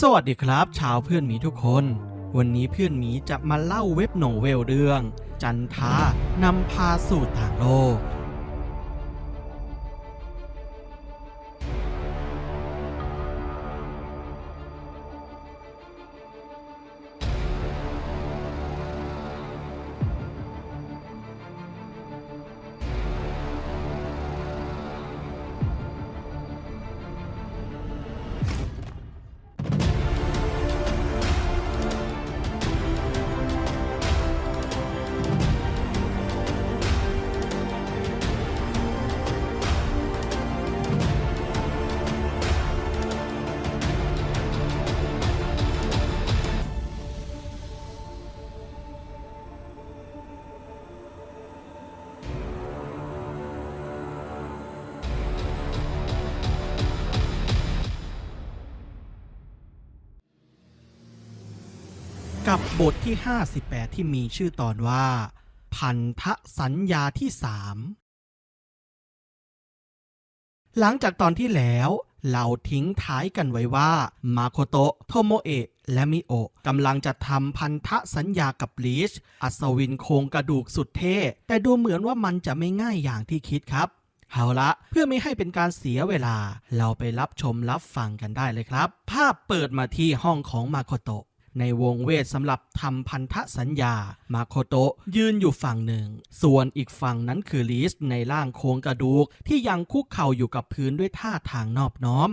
สวัสดีครับ ชาวเพื่อนหมีทุกคน วันนี้เพื่อนหมีจะมาเล่าเว็บโนเวลเรื่อง จันทานำพาสู่ต่างโลก กับบทที่ 58 ที่มีชื่อตอนว่า พันธสัญญาที่3หลังจากตอนที่แล้วเราทิ้งท้ายกันไว้ว่า มาโคโตะ โทโมเอะและมิโอะกำลังจะทำพันธสัญญากับลีช อัศวินโครงกระดูกสุดเท่ แต่ดูเหมือนว่ามันจะไม่ง่ายอย่างที่คิดครับ เอาละ เพื่อไม่ให้เป็นการเสียเวลา เราไปรับชมรับฟังกันได้เลยครับ ภาพเปิดมาที่ห้องของมาโคโตะ ในวงเวทสำหรับทำพันธสัญญา มาโคโตะยืนอยู่ฝั่งหนึ่ง ส่วนอีกฝั่งนั้นคือลิสในร่างโครงกระดูกที่ยังคุกเข่าอยู่กับพื้นด้วยท่าทางนอบน้อม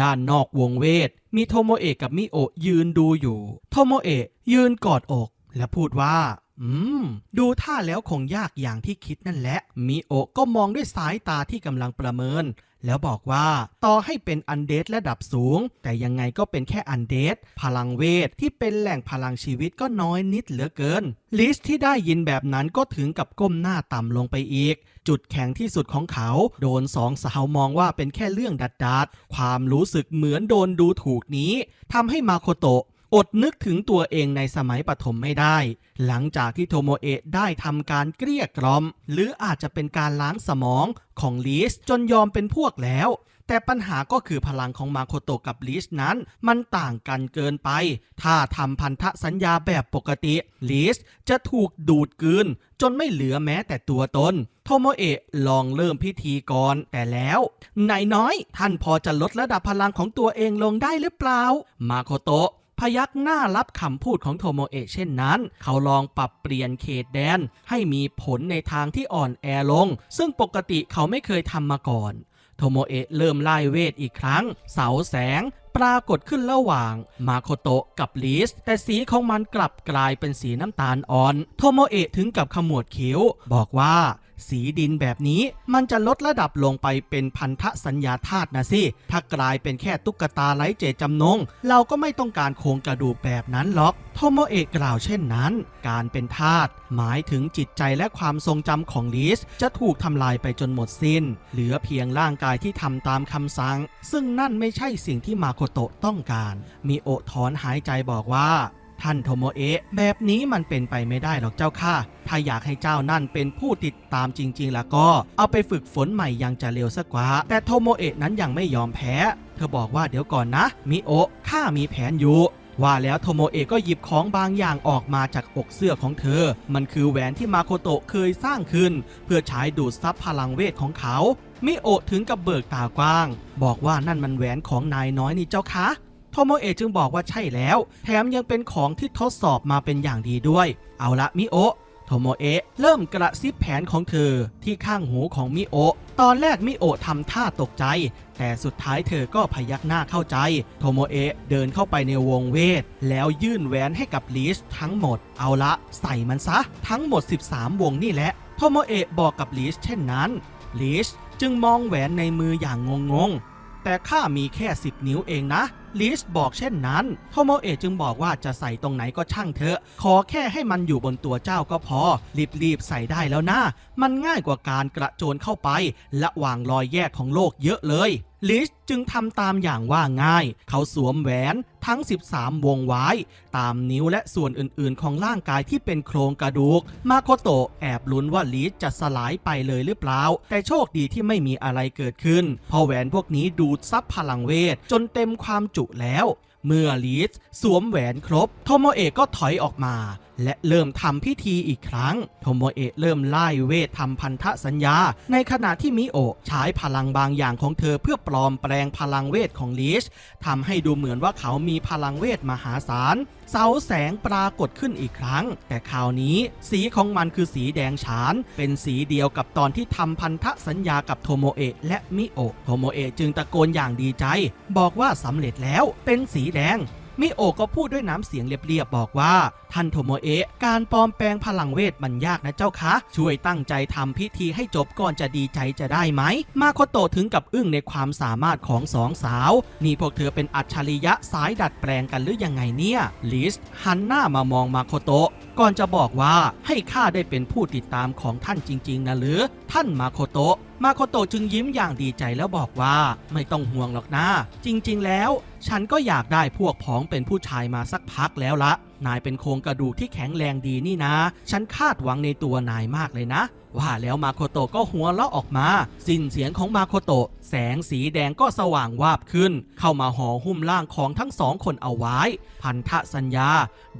ด้านนอกวงเวท มีโทโมเอะกับมิโอะยืนดูอยู่ โทโมเอะยืนกอดอก และพูดว่าอืม ดูท่าแล้วคงยากอย่างที่คิดนั่นแหละ มิโอะก็มองด้วยสายตาที่กำลังประเมิน แล้วบอกว่าต่อให้เป็นอันเดสระดับสูง แต่ยังไงก็เป็นแค่อันเดสพลังเวทที่เป็นแหล่งพลังชีวิตก็น้อยนิดเหลือเกิน ลิสที่ได้ยินแบบนั้นก็ถึงกับก้มหน้าต่ำลงไปอีก จุดแข็งที่สุดของเขา โดนสองสาวมองว่าเป็นแค่เรื่องดัดดาดความรู้สึกเหมือนโดนดูถูกนี้ทำให้มาโคโตะ อดนึกถึงตัวเองในสมัยปฐมไม่ได้ หลังจากที่โทโมเอะได้ทำการเกลี้ยกล่อม หรืออาจจะเป็นการล้างสมองของลิสจนยอมเป็นพวกแล้ว แต่ปัญหาก็คือพลังของมาโคโตกับลิสนั้น มันต่างกันเกินไป ถ้าทำพันธสัญญาแบบปกติลิสจะถูกดูดกลืน จนไม่เหลือแม้แต่ตัวตน โทโมเอะลองเริ่มพิธีก่อนแต่แล้วนายน้อย ท่านพอจะลดระดับพลังของตัวเองลงได้หรือเปล่า มาโคโตะ พยักหน้ารับคำพูดของโทโมเอะเช่นนั้น เขาลองปรับเปลี่ยนเขตแดน ให้มีผลในทางที่อ่อนแอลง ซึ่งปกติเขาไม่เคยทำมาก่อนโทโมเอะเริ่มไล่เวทอีกครั้ง เสาแสงปรากฏขึ้นระหว่าง มาโคโตะกับลิส แต่สีของมันกลับกลายเป็นสีน้ำตาลอ่อน โทโมเอะถึงกับขมวดคิ้ว บอกว่า สีดินแบบนี้มันจะลดระดับลงไปเป็นพันธสัญญาธาตุนะสิ ถ้ากลายเป็นแค่ตุ๊กตาไร้เจตจำนง เราก็ไม่ต้องการโครงกระดูกแบบนั้นหรอกโทโมเอะกล่าวเช่นนั้น การเป็นทาสหมายถึงจิตใจและความทรงจำของลิสจะถูกทำลายไปจนหมดสิ้น เหลือเพียงร่างกายที่ทำตามคำสั่ง ซึ่งนั่นไม่ใช่สิ่งที่มาโคโตะต้องการ มีโอถอนหายใจบอกว่า ท่านโทโมเอะแบบนี้มันเป็นไปไม่ได้หรอกเจ้าค่ะ ถ้าอยากให้เจ้านั่นเป็นผู้ติดตามจริง ๆ แล้วก็ เอาไปฝึกฝนใหม่ยังจะเร็วสักกว่า แต่โทโมเอะนั้นยังไม่ยอมแพ้ เธอบอกว่าเดี๋ยวก่อนนะ มิโอะข้ามีแผนอยู่ว่าแล้วโทโมเอะก็หยิบของบางอย่างออกมาจากอกเสื้อของเธอ มันคือแหวนที่มาโคโตะเคยสร้างขึ้น เพื่อใช้ดูดซับพลังเวทของเขา มิโอะถึงกับเบิกตากว้าง บอกว่านั่นมันแหวนของนายน้อยนี่เจ้าคะ โทโมเอะจึงบอกว่าใช่แล้ว แถมยังเป็นของที่ทดสอบมาเป็นอย่างดีด้วย เอาละมิโอะโทโมเอะเริ่มกระซิบแผนของเธอที่ข้างหูของมิโอะตอนแรกมิโอะทำท่าตกใจ แต่สุดท้ายเธอก็พยักหน้าเข้าใจ โทโมเอะเดินเข้าไปในวงเวท แล้วยื่นแหวนให้กับลิชทั้งหมด เอาละใส่มันซะ ทั้งหมด 13 วงนี่แหละ โทโมเอะบอกกับลิชเช่นนั้นลิชจึงมองแหวนในมืออย่างงง แต่ข้ามีแค่ 10 นิ้วเองนะลิสบอกเช่นนั้นโทโมเอะจึงบอกว่าจะใส่ตรงไหนก็ช่างเถอะ ขอแค่ให้มันอยู่บนตัวเจ้าก็พอ รีบๆใส่ได้แล้วนะ มันง่ายกว่าการกระโจนเข้าไป และวางรอยแยกของโลกเยอะเลยลิสจึงทำตามอย่างว่าง่าย เขาสวมแหวน ทั้ง 13 วงไว้ ตามนิ้วและส่วนอื่นๆ ของร่างกายที่เป็นโครงกระดูก มาโคโตะแอบลุ้นว่าลีสจะสลายไปเลยหรือเปล่า แต่โชคดีที่ไม่มีอะไรเกิดขึ้นเพราะแหวนพวกนี้ดูดซับพลังเวท จนเต็มความจุแล้ว เมื่อลีสสวมแหวนครบ โทโมเอะก็ถอยออกมา และเริ่มทำพิธีอีกครั้ง โทโมเอะเริ่มไล่เวททำพันธสัญญา ในขณะที่มิโอะใช้พลังบางอย่างของเธอเพื่อปลอมแปลงพลังเวทของลีชทำให้ดูเหมือนว่าเขามีพลังเวทมหาศาลเสาแสงปรากฏขึ้นอีกครั้ง แต่คราวนี้สีของมันคือสีแดงฉาน เป็นสีเดียวกับตอนที่ทำพันธสัญญากับโทโมเอะและมิโอะโทโมเอะจึงตะโกนอย่างดีใจ บอกว่าสำเร็จแล้วเป็นสีแดง มิโอก็พูดด้วยน้ำเสียงเรียบๆบอกว่าท่านโทโมเอะการปลอมแปลงพลังเวทมันยากนะเจ้าคะ ช่วยตั้งใจทำพิธีให้จบก่อนจะดีใจจะได้ไหม มาโคโตถึงกับอึ้งในความสามารถของสองสาว นี่พวกเธอเป็นอัจฉริยะสายดัดแปลงกันหรือยังไงเนี่ย ลิสหันหน้ามามองมาโคโตก่อนจะบอกว่าให้ข้าได้เป็นผู้ติดตามของท่านจริง ๆนะหรือ ท่านมาโคโต มาโคโตะจึงยิ้มอย่างดีใจแล้วบอกว่าไม่ต้องห่วงหรอกนะ จริงๆ แล้ว ฉันก็อยากได้พวกพ้องเป็นผู้ชายมาสักพักแล้วละ นายเป็นโครงกระดูกที่แข็งแรงดีนี่นะ ฉันคาดหวังในตัวนายมากเลยนะ ว่าแล้วมาโคโตะก็หัวเราะออกมา สิ้นเสียงของมาโคโตะแสงสีแดงก็สว่างวาบขึ้น เข้ามาห่อหุ้มร่างของทั้งสองคนเอาไว้ พันธสัญญา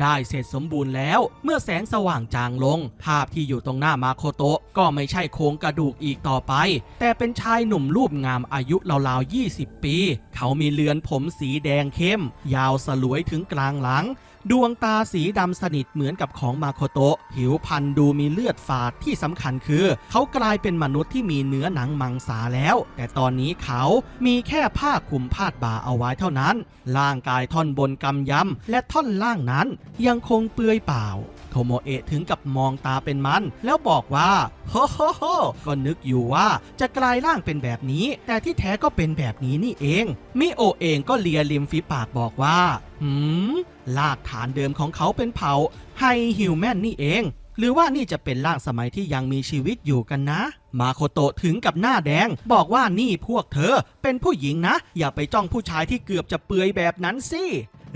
ได้เสร็จสมบูรณ์แล้ว เมื่อแสงสว่างจางลง ภาพที่อยู่ตรงหน้ามาโคโตะก็ไม่ใช่โครงกระดูกอีกต่อไป แต่เป็นชายหนุ่มรูปงามอายุราวๆ20 ปี เขามีเลือนผมสีแดงเข้ม ยาวสลวยถึงกลางหลัง ดวงตาสีดำสนิทเหมือนกับของมาโคโตะผิวพรรณดูมีเลือดฝาดที่สำคัญคือ เขากลายเป็นมนุษย์ที่มีเนื้อหนังมังสาแล้ว แต่ตอนนี้เขามีแค่ผ้าคลุมพาดบ่าเอาไว้เท่านั้น ร่างกายท่อนบนกำยำและท่อนล่างนั้นยังคงเปลือยเปล่า โทโมเอะถึงกับมองตาเป็นมัน แล้วบอกว่าโฮโฮโฮก็นึกอยู่ว่าจะกลายร่างเป็นแบบนี้ แต่ที่แท้ก็เป็นแบบนี้นี่เอง มิโอเองก็เลียริมฝีปากบอกว่า หืมลากฐานเดิมของเขาเป็นเผ่าไฮฮิวแมนนี่เองหรือว่านี่จะเป็นร่างสมัยที่ยังมีชีวิตอยู่กันนะ มาโคโตะถึงกับหน้าแดง บอกว่านี่พวกเธอเป็นผู้หญิงนะ อย่าไปจ้องผู้ชายที่เกือบจะเปื่อยแบบนั้นสิ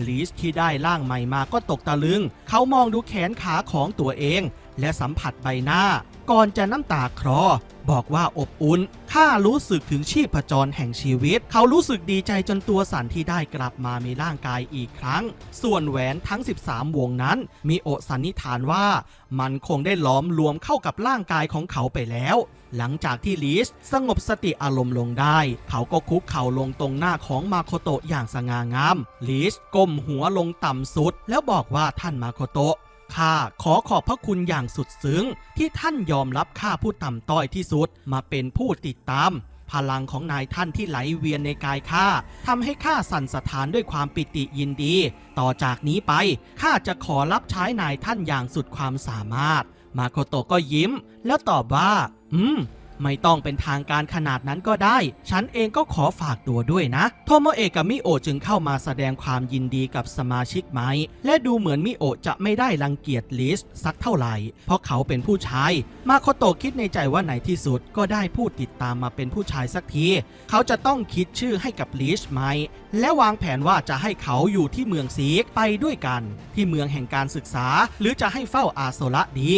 ลิสที่ได้ร่างใหม่มาก็ตกตะลึง เขามองดูแขนขาของตัวเอง และสัมผัสใบหน้า ก่อนจะน้ำตาคลอ บอกว่าอบอุ่น ข้ารู้สึกถึงชีพจรแห่งชีวิต เขารู้สึกดีใจจนตัวสั่นที่ได้กลับมามีร่างกายอีกครั้ง ส่วนแหวนทั้ง 13 วงนั้น มีโอสันนิฐานว่า มันคงได้ล้อมรวมเข้ากับร่างกายของเขาไปแล้ว หลังจากที่ลิสสงบสติอารมณ์ลงได้ เขาก็คุกเข่าลงตรงหน้าของมาโคโตะอย่างสง่างาม ลิสก้มหัวลงต่ำสุด แล้วบอกว่าท่านมาโคโตะข้าขอขอบพระคุณอย่างสุดซึ้ง ที่ท่านยอมรับข้าผู้ต่ำต้อยที่สุดมาเป็นผู้ติดตาม พลังของนายท่านที่ไหลเวียนในกายข้าทำให้ข้าสั่นสะท้านด้วยความปิติยินดี ต่อจากนี้ไปข้าจะขอรับใช้นายท่านอย่างสุดความสามารถ มาโคโตะก็ยิ้ม แล้วตอบว่า อืม ไม่ต้องเป็นทางการขนาดนั้นก็ได้ ฉันเองก็ขอฝากตัวด้วยนะ โทโมเอะกับมิโอะจึงเข้ามาแสดงความยินดีกับสมาชิกไหม และดูเหมือนมิโอะจะไม่ได้รังเกียจลิสสักเท่าไหร่ เพราะเขาเป็นผู้ชาย มาโคโตะคิดในใจว่าในที่สุดก็ได้ผู้ติดตามมาเป็นผู้ชายสักที เขาจะต้องคิดชื่อให้กับลิสไหม และวางแผนว่าจะให้เขาอยู่ที่เมืองซีกไปด้วยกัน ที่เมืองแห่งการศึกษา หรือจะให้เฝ้าอาโซระดี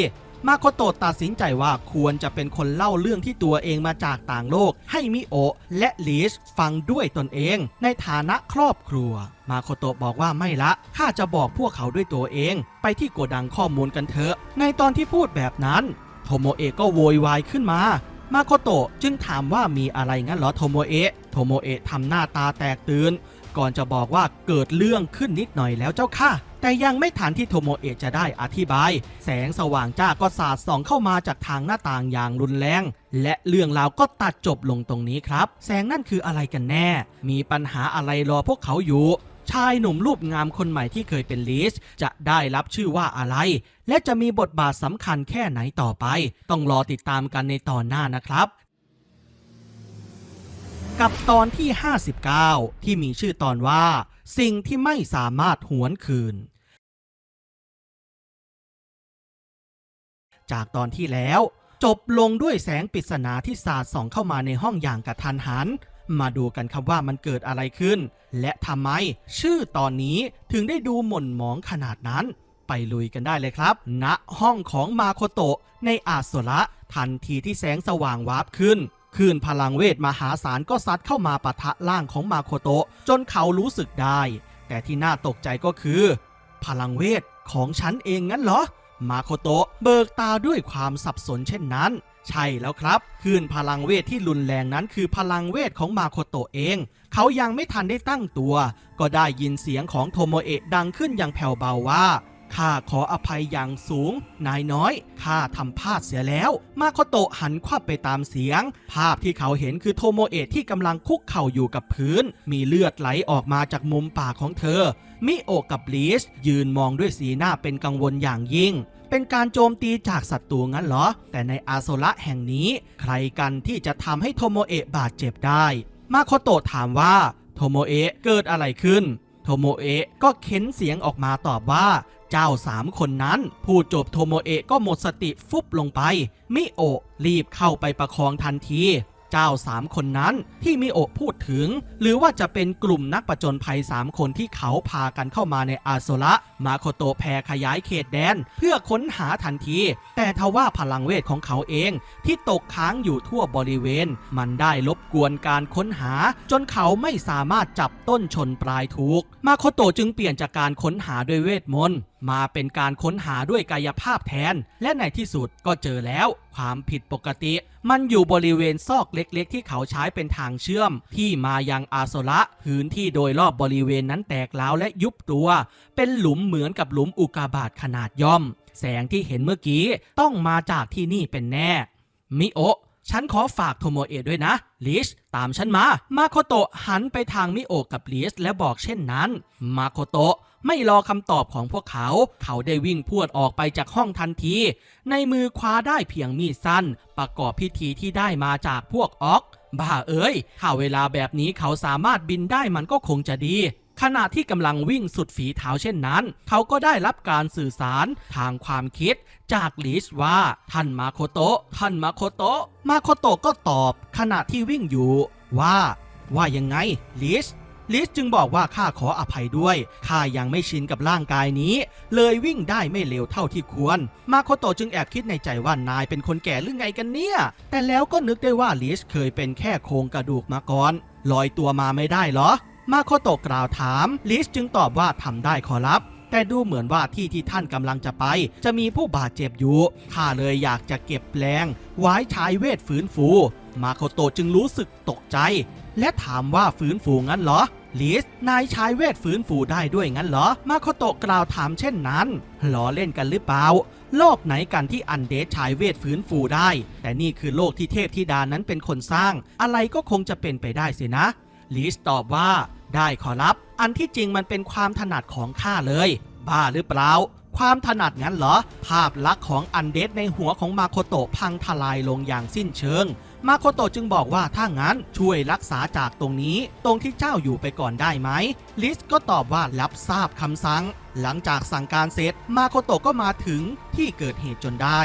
มาโคโตะตัดสินใจว่าควรจะเป็นคนเล่าเรื่องที่ตัวเองมาจากต่างโลก ให้มิโอะและลิสฟังด้วยตนเอง ในฐานะครอบครัว มาโคโตะบอกว่าไม่ละข้าจะบอกพวกเขาด้วยตัวเอง ไปที่โกดังข้อมูลกันเถอะ ในตอนที่พูดแบบนั้น โทโมเอะก็โวยวายขึ้นมามาโคโตะจึงถามว่ามีอะไรงั้นเหรอโทโมเอะโทโมเอะทำหน้าตาแตกตื่นก่อนจะบอกว่าเกิดเรื่องขึ้นนิดหน่อยแล้วเจ้าค่ะ แต่ยังไม่ทันที่โทโมเอะจะได้อธิบาย แสงสว่างจ้าก็สาดส่องเข้ามาจากทางหน้าต่างอย่างรุนแรง และเรื่องราวก็ตัดจบลงตรงนี้ครับ แสงนั่นคืออะไรกันแน่ มีปัญหาอะไรรอพวกเขาอยู่ชายหนุ่มรูปงามคนใหม่ที่เคยเป็นลิสจะได้รับชื่อว่าอะไร และจะมีบทบาทสำคัญแค่ไหนต่อไป ต้องรอติดตามกันในตอนหน้านะครับ กับตอนที่ 59 ที่มีชื่อตอนว่า สิ่งที่ไม่สามารถหวนคืน จากตอนที่แล้ว จบลงด้วยแสงปริศนาที่สาดส่องเข้ามาในห้องอย่างกระทันหัน มาดูกันครับว่ามันเกิดอะไรขึ้น และทำไม ชื่อตอนนี้ถึงได้ดูหม่นหมองขนาดนั้น ไปลุยกันได้เลยครับณห้องของมาโคโตะในอาโซระทันทีที่แสงสว่างวาบขึ้น คลื่นพลังเวทมหาศาลก็ซัดเข้ามาปะทะล่างของมาโคโตะจนเขารู้สึกได้ แต่ที่น่าตกใจก็คือ พลังเวทของฉันเองงั้นเหรอ มาโคโตะเบิกตาด้วยความสับสนเช่นนั้น ใช่แล้วครับคลื่นพลังเวทที่รุนแรงนั้นคือพลังเวทของมาโคโตะเอง เขายังไม่ทันได้ตั้งตัว ก็ได้ยินเสียงของโทโมเอะดังขึ้นอย่างแผ่วเบาว่า ข้าขออภัยอย่างสูง นายน้อย ข้าทำพลาดเสียแล้ว มาโคโตะหันควับไปตามเสียง ภาพที่เขาเห็นคือโทโมเอะที่กำลังคุกเข่าอยู่กับพื้น มีเลือดไหลออกมาจากมุมปากของเธอ มิโอะกับบลีชยืนมองด้วยสีหน้าเป็นกังวลอย่างยิ่งเป็นการโจมตีจากศัตรูงั้นเหรอ แต่ในอาโซระแห่งนี้ ใครกันที่จะทำให้โทโมเอะบาดเจ็บได้ มาโคโตะถามว่า โทโมเอะเกิดอะไรขึ้น โทโมเอะก็เค้นเสียงออกมาตอบว่า จ้าสามคนนั้นพูดจบโทโมเอะก็หมดสติฟุบลงไป มิโอะรีบเข้าไปประคองทันที เจ้าสามคนนั้นที่มิโอะพูดถึง หรือว่าจะเป็นกลุ่มนักประจนภัยสามคนที่เขาพากันเข้ามาในอาโซระมาโคโตแผ่ขยายเขตแดน เพื่อค้นหาทันที แต่ทว่าพลังเวทของเขาเองที่ตกค้างอยู่ทั่วบริเวณ มันได้ลบกวนการค้นหา จนเขาไม่สามารถจับต้นชนปลายถูก มาโคโตจึงเปลี่ยนจากการค้นหาด้วยเวทมนต์มาเป็นการค้นหาด้วยกายภาพแทน และในที่สุดก็เจอแล้ว ความผิดปกติ มันอยู่บริเวณซอกเล็กๆ ที่เขาใช้เป็นทางเชื่อม ที่มายังอาโซระพื้นที่โดยรอบบริเวณนั้นแตกร้าวและยุบตัว เป็นหลุมเหมือนกับหลุมอุกกาบาตขนาดย่อม แสงที่เห็นเมื่อกี้ต้องมาจากที่นี่เป็นแน่ มิโอะฉันขอฝากโทโมเอะด้วยนะ ลิช ตามฉันมา มาโคโตะหันไปทางมิโอะกับลิชและบอกเช่นนั้น มาโคโตะ ไม่รอคำตอบของพวกเขา เขาได้วิ่งพวดออกไปจากห้องทันที ในมือคว้าได้เพียงมีดสั้น ประกอบพิธีที่ได้มาจากพวกออกบ้าเอ้ย ถ้าเวลาแบบนี้เขาสามารถบินได้มันก็คงจะดีขณะที่กำลังวิ่งสุดฝีเท้าเช่นนั้น เขาก็ได้รับการสื่อสารทางความคิดจากลิชว่า ท่านมาโคโตะท่านมาโคโตะมาโคโตะก็ตอบ ขณะที่วิ่งอยู่ว่า ว่ายังไงลิช ลิสจึงบอกว่าข้าขออภัยด้วยข้ายังไม่ชินกับร่างกายนี้ เลยวิ่งได้ไม่เร็วเท่าที่ควร มาโคโตจึงแอบคิดในใจว่านายเป็นคนแก่หรือไงกันเนี่ย แต่แล้วก็นึกได้ว่าลิสเคยเป็นแค่โครงกระดูกมาก่อนลอยตัวมาไม่ได้เหรอ มาโคโตกล่าวถาม ลิสจึงตอบว่าทำได้ขอรับแต่ดูเหมือนว่าที่ที่ท่านกำลังจะไป จะมีผู้บาดเจ็บอยู่ ข้าเลยอยากจะเก็บแรงไว้ใช้เวทฟื้นฟู มาโคโตจึงรู้สึกตกใจ และถามว่าฟื้นฟูงั้นเหรอลิสนายใช้เวทฟื้นฟูได้ด้วยงั้นเหรอ มาโคโตะกล่าวถามเช่นนั้น ล้อเล่นกันหรือเปล่า โลกไหนกันที่อันเดชใช้เวทฟื้นฟูได้ แต่นี่คือโลกที่เทพธิดานั้นเป็นคนสร้าง อะไรก็คงจะเป็นไปได้สินะ ลิสตอบว่า ได้ขอรับ อันที่จริงมันเป็นความถนัดของข้าเลย บ้าหรือเปล่า ความถนัดงั้นเหรอ ภาพลักษณ์ของอันเดชในหัวของมาโคโตะพังทลายลงอย่างสิ้นเชิง มาโคโตจึงบอกว่าถ้างั้นช่วยรักษาจากตรงนี้ ตรงที่เจ้าอยู่ไปก่อนได้ไหม ลิสก็ตอบว่ารับทราบคำสั่ง หลังจากสั่งการเสร็จ มาโคโตก็มาถึงที่เกิดเหตุจนได้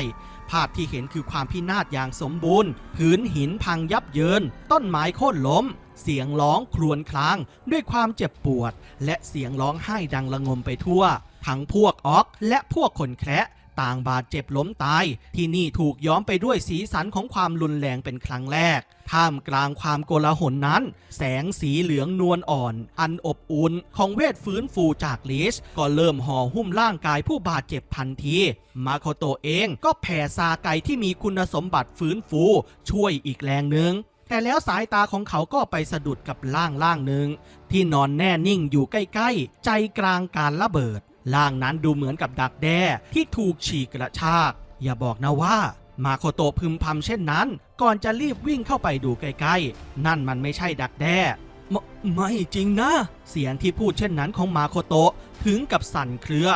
ภาพที่เห็นคือความพินาศอย่างสมบูรณ์ พื้นหินพังยับเยิน ต้นไม้โค่นล้ม เสียงร้องครวญครางด้วยความเจ็บปวด และเสียงร้องไห้ดังระงมไปทั่ว ทั้งพวกออกและพวกคนแคระ ต่างบาดเจ็บล้มตาย ที่นี่ถูกย้อมไปด้วยสีสันของความรุนแรงเป็นครั้งแรก ท่ามกลางความโกลาหลนั้น แสงสีเหลืองนวลอ่อน อันอบอุ่นของเวทฟื้นฟูจากลิชก็เริ่มห่อหุ้มร่างกายผู้บาดเจ็บทันที มาโคโตเองก็แผ่ซาไกที่มีคุณสมบัติฟื้นฟู ช่วยอีกแรงหนึ่งแต่แล้วสายตาของเขาก็ไปสะดุดกับร่างร่างหนึ่งที่นอนแน่นิ่งอยู่ใกล้ ๆ ใจกลางการระเบิด ร่างนั้นดูเหมือนกับดักแด้ที่ถูกฉีกกระชาก อย่าบอกนะว่า มาโคโตพึมพำเช่นนั้น ก่อนจะรีบวิ่งเข้าไปดูใกล้ๆ นั่นมันไม่ใช่ดักแด้ไม่จริงนะ เสียงที่พูดเช่นนั้นของมาโคโตถึงกับสั่นเครือ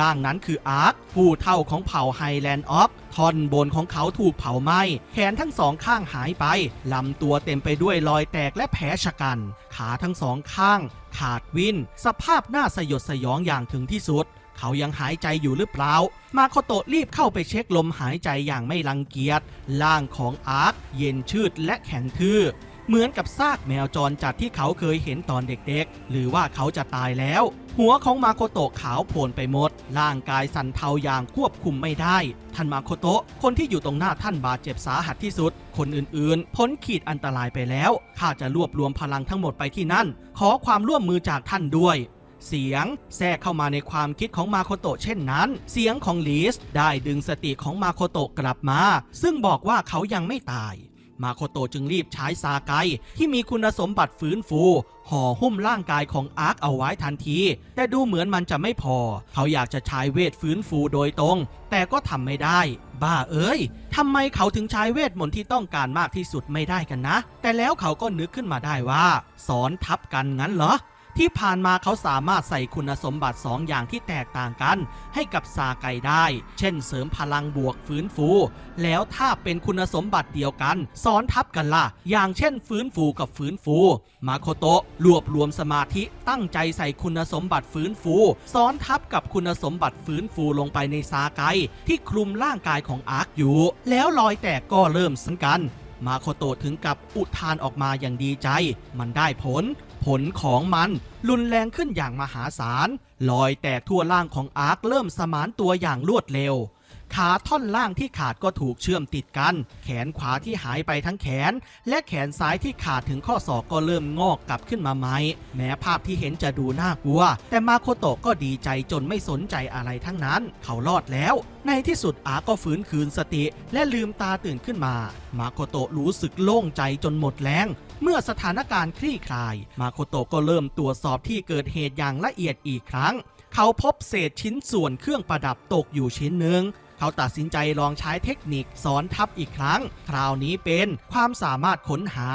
ร่างนั้นคืออาร์คผู้เท่าของเผ่าไฮแลนด์ออฟท่อนบนของเขาถูกเผาไหม้ แขนทั้งสองข้างหายไป ลำตัวเต็มไปด้วยรอยแตกและแผลชะกัน ขาทั้งสองข้าง ขาดวิน สภาพน่าสยดสยองอย่างถึงที่สุด เขายังหายใจอยู่หรือเปล่า มาโคโตะรีบเข้าไปเช็คลมหายใจอย่างไม่รังเกียจ ร่างของอาร์คเย็นชืดและแข็งทื่อ เหมือนกับซากแมวจรจัดที่เขาเคยเห็นตอนเด็กๆ หรือว่าเขาจะตายแล้ว หัวของมาโคโตะขาวโพลนไปหมด ร่างกายสั่นเทาอย่างควบคุมไม่ได้ ท่านมาโคโตะคนที่อยู่ตรงหน้าท่านบาดเจ็บสาหัสที่สุด คนอื่นๆ พ้นขีดอันตรายไปแล้ว ข้าจะรวบรวมพลังทั้งหมดไปที่นั่น ขอความร่วมมือจากท่านด้วยเสียงแทรกเข้ามาในความคิดของมาโคโตะเช่นนั้น เสียงของลิสได้ดึงสติของมาโคโตะกลับมา ซึ่งบอกว่าเขายังไม่ตาย มาโคโตจึงรีบใช้ซาไกที่มีคุณสมบัติฟื้นฟู ห่อหุ้มร่างกายของอาร์คเอาไว้ทันที แต่ดูเหมือนมันจะไม่พอ เขาอยากจะใช้เวทฟื้นฟูโดยตรง แต่ก็ทำไม่ได้ บ้าเอ้ยทำไมเขาถึงใช้เวทมนต์ที่ต้องการมากที่สุดไม่ได้กันนะ แต่แล้วเขาก็นึกขึ้นมาได้ว่า สอนทับกันงั้นเหรอ ที่ผ่านมาเขาสามารถใส่คุณสมบัติสองอย่างที่แตกต่างกัน ให้กับซาไกได้ เช่นเสริมพลังบวกฟื้นฟู แล้วถ้าเป็นคุณสมบัติเดียวกัน ซ้อนทับกันล่ะ อย่างเช่นฟื้นฟูกับฟื้นฟู มาโคโตะรวบรวมสมาธิตั้งใจใส่คุณสมบัติฟื้นฟู ซ้อนทับกับคุณสมบัติฟื้นฟูลงไปในซาไกที่คลุมร่างกายของอาร์คอยู่ แล้วรอยแตกก็เริ่มสังกัน มาโคโตะถึงกับอุทานออกมาอย่างดีใจ มันได้ผล ผลของมันรุนแรงขึ้นอย่างมหาศาลลอยแตกทั่วร่างของอาร์คเริ่มสมานตัวอย่างรวดเร็ว ขาท่อนล่างที่ขาดก็ถูกเชื่อมติดกัน แขนขวาที่หายไปทั้งแขน และแขนซ้ายที่ขาดถึงข้อศอกก็เริ่มงอกกลับขึ้นมาใหม่แม้ภาพที่เห็นจะดูน่ากลัว แต่มาโคโตะก็ดีใจจนไม่สนใจอะไรทั้งนั้น เขารอดแล้ว ในที่สุดอาก็ฟื้นคืนสติ และลืมตาตื่นขึ้นมา มาโคโตะรู้สึกโล่งใจจนหมดแรงเมื่อสถานการณ์คลี่คลาย มาโคโตะก็เริ่มตรวจสอบที่เกิดเหตุอย่างละเอียดอีกครั้ง เขาพบเศษชิ้นส่วนเครื่องประดับตกอยู่ชิ้นหนึ่ง เขาตัดสินใจลองใช้เทคนิคสอนทับอีกครั้ง คราวนี้เป็นความสามารถค้นหา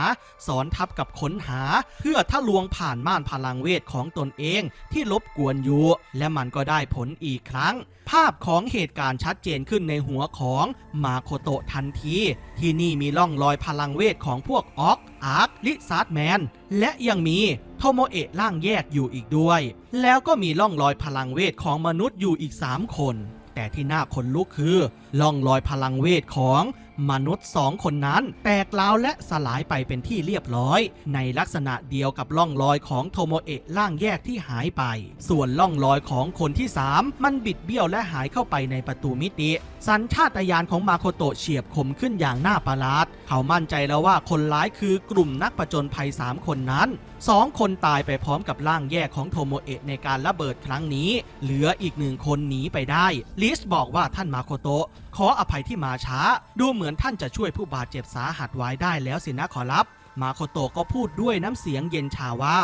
สอนทับกับค้นหา เพื่อทะลวงผ่านม่านพลังเวทของตนเองที่รบกวนอยู่ และมันก็ได้ผลอีกครั้ง ภาพของเหตุการณ์ชัดเจนขึ้นในหัวของมาโคโตทันที ที่นี่มีร่องรอยพลังเวทของพวกออกอาร์คลิซาร์ดแมน และยังมีโทโมเอะร่างแยกอยู่อีกด้วย แล้วก็มีร่องรอยพลังเวทของมนุษย์อยู่อีก 3 คน แต่ที่น่าขนลุกคือล่องรอยพลังเวทของมนุษย์สองคนนั้น แตกร้าวและสลายไปเป็นที่เรียบร้อย ในลักษณะเดียวกับล่องรอยของโทโมเอะร่างแยกที่หายไป ส่วนล่องรอยของคนที่ 3 มันบิดเบี้ยวและหายเข้าไปในประตูมิติ สัญชาตญาณของมาโคโตะเฉียบคมขึ้นอย่างน่าประหลาด เขามั่นใจแล้วว่าคนร้ายคือกลุ่มนักประจนภัย 3 คนนั้น สองคนตายไปพร้อมกับร่างแยกของโทโมเอะในการระเบิดครั้งนี้ เหลืออีกหนึ่งคนหนีไปได้ ลิสบอกว่าท่านมาโคโตะขออภัยที่มาช้า ดูเหมือนท่านจะช่วยผู้บาดเจ็บสาหัสไว้ได้แล้วสินะขอรับมาโคโตะก็พูดด้วยน้ำเสียงเย็นชาว่า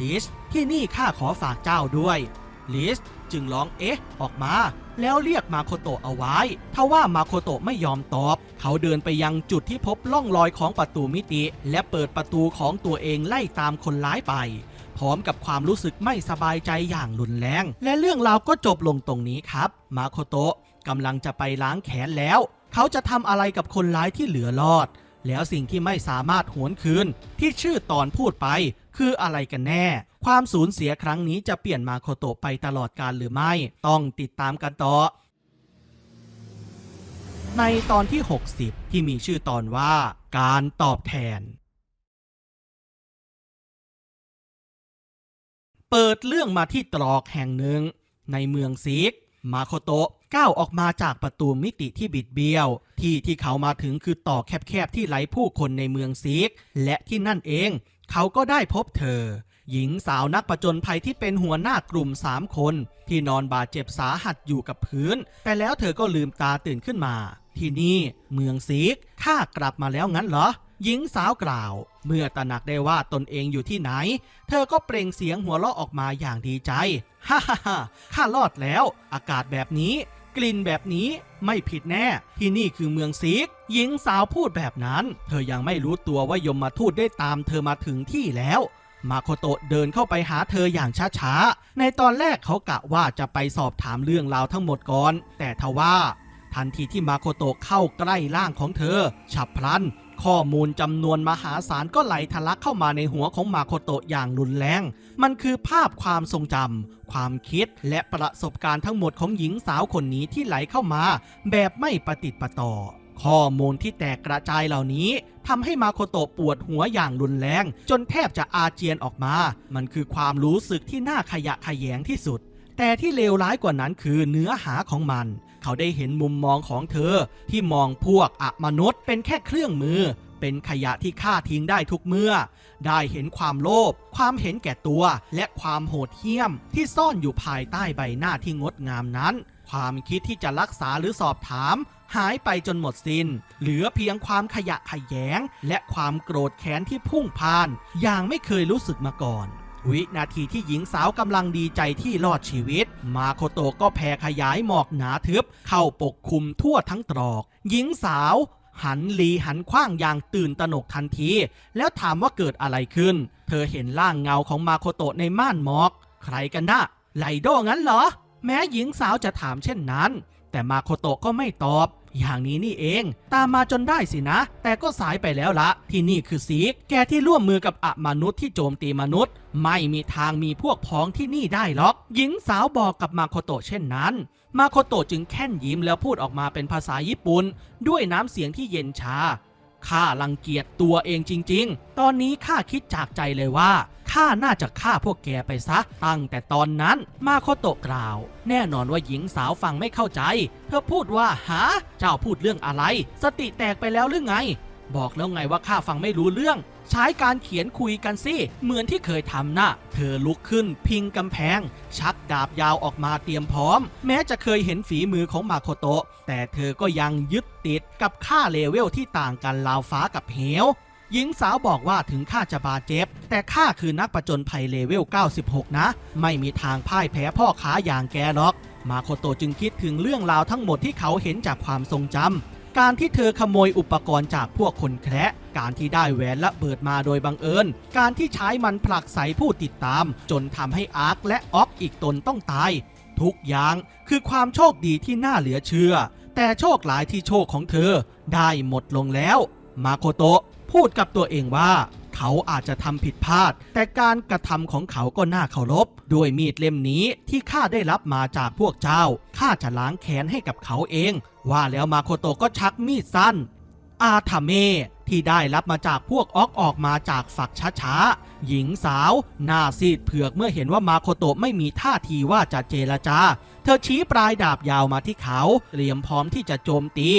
ลิสที่นี่ข้าขอฝากเจ้าด้วยลิส จึงร้องเอ๊ะ ออกมา แล้วเรียกมาโคโตะเอาไว้ทว่ามาโคโตะไม่ยอมตอบ เขาเดินไปยังจุดที่พบร่องรอยของประตูมิติ และเปิดประตูของตัวเองไล่ตามคนร้ายไป พร้อมกับความรู้สึกไม่สบายใจอย่างรุนแรง และเรื่องราวก็จบลงตรงนี้ครับ มาโคโตะกำลังจะไปล้างแขนแล้ว เขาจะทำอะไรกับคนร้ายที่เหลือรอด แล้วสิ่งที่ไม่สามารถหวนคืนที่ชื่อตอนพูดไป คืออะไรกันแน่ ความสูญเสียครั้งนี้จะเปลี่ยนมาโคโตะไปตลอดกาลหรือไม่ ต้องติดตามกันต่อ ในตอนที่ 60 ที่มีชื่อตอนว่า การตอบแทน เปิดเรื่องมาที่ตรอกแห่งหนึ่ง ในเมืองซิกมาโคโตะก้าวออกมาจากประตูมิติที่บิดเบี้ยว ที่ที่เขามาถึงคือต่อแคบๆที่ไหลผู้คนในเมืองซิกและที่นั่นเอง เขาก็ได้พบเธอ หญิงสาวนักประจนภัยที่เป็นหัวหน้ากลุ่มสามคน ที่นอนบาดเจ็บสาหัสอยู่กับพื้น แต่แล้วเธอก็ลืมตาตื่นขึ้นมา ที่นี่เมืองซิกข้ากลับมาแล้วงั้นเหรอ หญิงสาวกล่าว เมื่อตระหนักได้ว่าตนเองอยู่ที่ไหน เธอก็เปล่งเสียงหัวเราะออกมาอย่างดีใจฮ่าฮ่าฮ่าข้ารอดแล้ว อากาศแบบนี้ กลิ่นแบบนี้ไม่ผิดแน่ ที่นี่คือเมืองซิกหญิงสาวพูดแบบนั้น เธอยังไม่รู้ตัวว่ายมมาทูตได้ตามเธอมาถึงที่แล้ว มาโคโตะเดินเข้าไปหาเธออย่างช้าๆ ในตอนแรกเขากะว่าจะไปสอบถามเรื่องราวทั้งหมดก่อน แต่ทว่าทันทีที่มาโคโตะเข้าใกล้ร่างของเธอ ฉับพลัน ข้อมูลจำนวนมหาศาลก็ไหลทะลักเข้ามาในหัวของมาโคโตะอย่างรุนแรง มันคือภาพความทรงจำความคิดและประสบการณ์ทั้งหมดของหญิงสาวคนนี้ที่ไหลเข้ามา แบบไม่ประติดประต่อ ข้อมูลที่แตกกระจายเหล่านี้ทำให้มาโคโตะปวดหัวอย่างรุนแรง จนแทบจะอาเจียนออกมา มันคือความรู้สึกที่น่าขยะแขยงที่สุด แต่ที่เลวร้ายกว่านั้นคือเนื้อหาของมัน เขาได้เห็นมุมมองของเธอ ที่มองพวกอมนุษย์เป็นแค่เครื่องมือ เป็นขยะที่ฆ่าทิ้งได้ทุกเมื่อ ได้เห็นความโลภความเห็นแก่ตัว และความโหดเหี้ยม ที่ซ่อนอยู่ภายใต้ใบหน้าที่งดงามนั้น ความคิดที่จะรักษาหรือสอบถาม หายไปจนหมดสิน้น เหลือเพียงความขยะแขยง และความโกรธแค้นที่พุ่งพ่าน อย่างไม่เคยรู้สึกมาก่อนวินาทีที่หญิงสาวกำลังดีใจที่รอดชีวิต มาโคโตก็แผ่ขยายหมอกหนาทึบ เข้าปกคลุมทั่วทั้งตรอก หญิงสาว หันหลีหันคว้างอย่างตื่นตระหนกทันที แล้วถามว่าเกิดอะไรขึ้น เธอเห็นร่างเงาของมาโคโตในม่านหมอก ใครกันนะไลโดงั้นเหรอ แม้หญิงสาวจะถามเช่นนั้น แต่มาโคโตก็ไม่ตอบ อย่างนี้นี่เอง ตามมาจนได้สินะ แต่ก็สายไปแล้วละ ที่นี่คือซีก แกที่ร่วมมือกับอะมนุษย์ที่โจมตีมนุษย์ ไม่มีทางมีพวกพ้องที่นี่ได้หรอก หญิงสาวบอกกับมาโคโตะเช่นนั้น มาโคโตะจึงแค่นยิ้มแล้วพูดออกมาเป็นภาษาญี่ปุ่น ด้วยน้ำเสียงที่เย็นชา ข้ารังเกียจตัวเองจริง ๆ ตอนนี้ข้าคิดจากใจเลยว่าข้าน่าจะฆ่าพวกแกไปซะ ตั้งแต่ตอนนั้นมาโคโตะกล่าว แน่นอนว่าหญิงสาวฟังไม่เข้าใจ เธอพูดว่าหา เจ้าพูดเรื่องอะไร สติแตกไปแล้วหรือไง บอกแล้วไงว่าข้าฟังไม่รู้เรื่อง ใช้การเขียนคุยกันสิ เหมือนที่เคยทำนะ่ะ เธอลุกขึ้นพิงกำแพง ชักดาบยาวออกมาเตรียมพร้อม แม้จะเคยเห็นฝีมือของมาโคโตะ แต่เธอก็ยังยึดติดกับค่าเลเวลที่ต่างกันราวฟ้ากับเหวหญิงสาวบอกว่าถึงข้าจะบาดเจ็บ แต่ข้าคือนักประจนภัยเลเวล 96 นะ ไม่มีทางพ่ายแพ้พ่อค้าอย่างแกหรอก มาโคโตะจึงคิดถึงเรื่องราวทั้งหมดที่เขาเห็นจากความทรงจำ การที่เธอขโมยอุปกรณ์จากพวกคนแคระการที่ได้แหวนและเบิดมาโดยบังเอิญ การที่ใช้มันผลักใสผู้ติดตาม จนทำให้อาร์คและออกอีกตนต้องตาย ทุกอย่างคือความโชคดีที่น่าเหลือเชื่อ แต่โชคหลายที่โชคของเธอได้หมดลงแล้ว มาโคโตะพูดกับตัวเองว่า เขาอาจจะทำผิดพลาด แต่การกระทำของเขาก็น่าเคารพด้วยมีดเล่มนี้ที่ข้าได้รับมาจากพวกเจ้าข้าจะล้างแค้นให้กับเขาเอง ว่าแล้วมาโคโตก็ชักมีดสั้น อาทาเมที่ได้รับมาจากพวกออกออกมาจากฝักช้าๆ หญิงสาว หน้าซีดเผือกเมื่อเห็นว่ามาโคโตะไม่มีท่าทีว่าจะเจรจา เธอชี้ปลายดาบยาวมาที่เขา เตรียมพร้อมที่จะโจมตี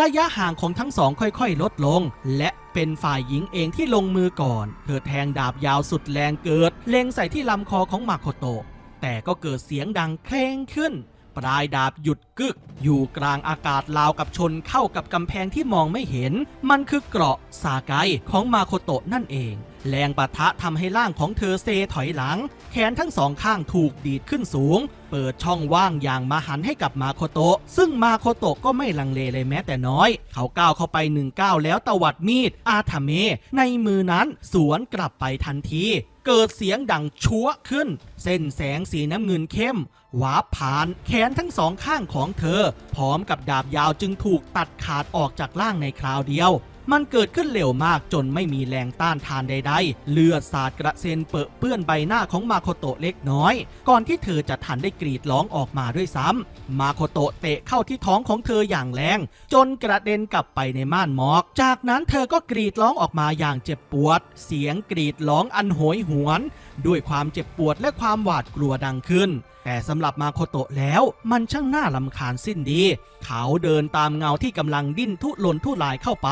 ระยะห่างของทั้งสองค่อยๆ ลดลง และ เป็นฝ่ายหญิงเองที่ลงมือก่อน เธอแทงดาบยาวสุดแรงเกิด เล็งใส่ที่ลำคอของมาโคโตะ แต่ก็เกิดเสียงดังเคร่งขึ้น ปลายดาบหยุดกึก อยู่กลางอากาศราวกับชนเข้ากับกำแพงที่มองไม่เห็น มันคือเกราะซาไกของมาโคโตะนั่นเอง แรงปะทะทำให้ร่างของเธอเซถอยหลัง แขนทั้งสองข้างถูกดีดขึ้นสูง เปิดช่องว่างอย่างมาหันให้กับมาโคโตะ ซึ่งมาโคโตะก็ไม่ลังเลเลยแม้แต่น้อย เขาก้าวเข้าไปหนึ่งก้าวแล้วตวัดมีด อาทาเม ในมือนั้นสวนกลับไปทันที เกิดเสียงดังชัวขึ้น เส้นแสงสีน้ำเงินเข้มวาบผ่านแขนทั้งสองข้างของเธอ พร้อมกับดาบยาวจึงถูกตัดขาดออกจากร่างในคราวเดียว มันเกิดขึ้นเร็วมากจนไม่มีแรงต้านทานใดๆ เลือดสาดกระเซ็นเปรอะเปื้อนใบหน้าของมาโคโตะเล็กน้อย ก่อนที่เธอจะทันได้กรีดร้องออกมาด้วยซ้ำมาโคโตะเตะเข้าที่ท้องของเธออย่างแรง จนกระเด็นกลับไปในม่านหมอก จากนั้นเธอก็กรีดร้องออกมาอย่างเจ็บปวด เสียงกรีดร้องอันโหยหวน ด้วยความเจ็บปวดและความหวาดกลัวดังขึ้น แต่สำหรับมาโคโตะแล้วมันช่างน่าลำคาญสิ้นดี เขาเดินตามเงาที่กำลังดิ้นทุรนทุรายเข้าไป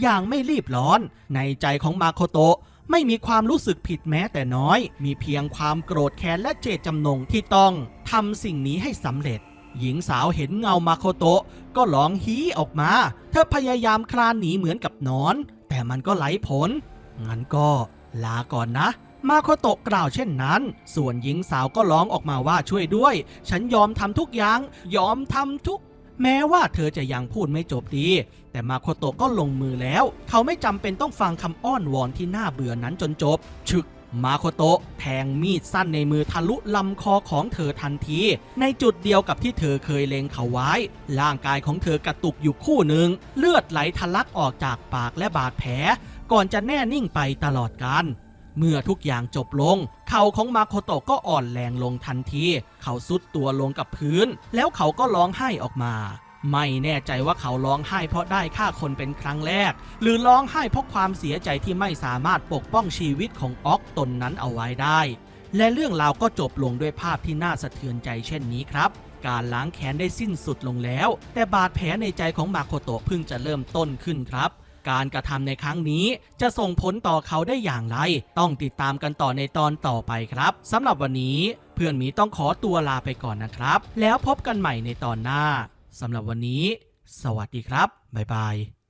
อย่างไม่รีบร้อน ในใจของมาโคโตะไม่มีความรู้สึกผิดแม้แต่น้อย มีเพียงความโกรธแค้นและเจตจำนงที่ต้องทำสิ่งนี้ให้สำเร็จ หญิงสาวเห็นเงามาโคโตะก็ร้องฮีออกมา เธอพยายามคลานหนีเหมือนกับนอน แต่มันก็ไหลผล งั้นก็ลาก่อนนะ มาโคโตะกล่าวเช่นนั้น ส่วนหญิงสาวก็ร้องออกมาว่าช่วยด้วย ฉันยอมทำทุกอย่าง ยอมทำทุก แม้ว่าเธอจะยังพูดไม่จบดี แต่มาโคโตะก็ลงมือแล้ว เขาไม่จำเป็นต้องฟังคำอ้อนวอนที่น่าเบื่อนั้นจนจบ ชึกมาโคโตะแทงมีดสั้นในมือทะลุลำคอของเธอทันที ในจุดเดียวกับที่เธอเคยเล็งเขาไว้ ร่างกายของเธอกระตุกอยู่คู่หนึ่ง เลือดไหลทะลักออกจากปากและบาดแผล ก่อนจะแน่นิ่งไปตลอดกาล เมื่อทุกอย่างจบลง เข่าของมาโคโตะก็อ่อนแรงลงทันที เขาซุดตัวลงกับพื้น แล้วเขาก็ร้องไห้ออกมา ไม่แน่ใจว่าเขาร้องไห้เพราะได้ฆ่าคนเป็นครั้งแรก หรือร้องไห้เพราะความเสียใจที่ไม่สามารถปกป้องชีวิตของออกตนนั้นเอาไว้ได้ และเรื่องราวก็จบลงด้วยภาพที่น่าสะเทือนใจเช่นนี้ครับการล้างแค้นได้สิ้นสุดลงแล้ว แต่บาดแผลในใจของมาโคโตะเพิ่งจะเริ่มต้นขึ้นครับ การกระทำในครั้งนี้ จะส่งผลต่อเขาได้อย่างไร ต้องติดตามกันต่อในตอนต่อไปครับสำหรับวันนี้เพื่อนหมีต้องขอตัวลาไปก่อนนะครับ แล้วพบกันใหม่ในตอนหน้าสำหรับวันนี้ สวัสดีครับบ๊ายบาย